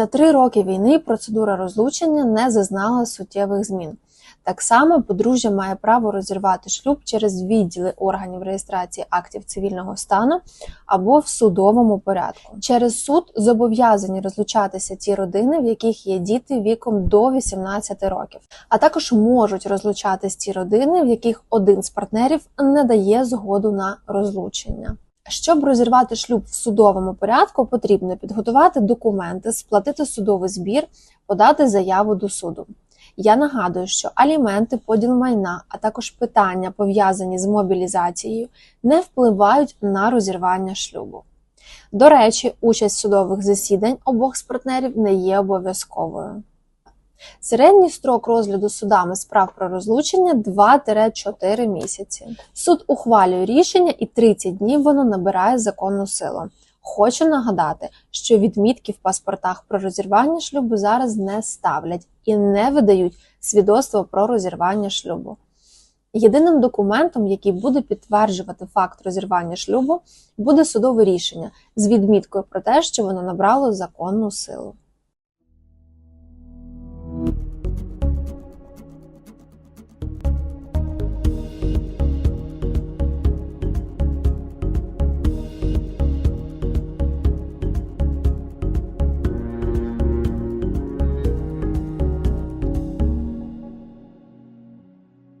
За три роки війни процедура розлучення не зазнала суттєвих змін. Так само подружжя має право розірвати шлюб через відділи органів реєстрації актів цивільного стану або в судовому порядку. Через суд зобов'язані розлучатися ті родини, в яких є діти віком до 18 років, а також можуть розлучатись ті родини, в яких один з партнерів не дає згоду на розлучення. Щоб розірвати шлюб в судовому порядку, потрібно підготувати документи, сплатити судовий збір, подати заяву до суду. Я нагадую, що аліменти, поділ майна, а також питання, пов'язані з мобілізацією, не впливають на розірвання шлюбу. До речі, участь судових засідань обох партнерів не є обов'язковою. Середній строк розгляду судами справ про розлучення 2-4 місяці. Суд ухвалює рішення і 30 днів воно набирає законну силу. Хочу нагадати, що відмітки в паспортах про розірвання шлюбу зараз не ставлять і не видають свідоцтво про розірвання шлюбу. Єдиним документом, який буде підтверджувати факт розірвання шлюбу, буде судове рішення з відміткою про те, що воно набрало законну силу.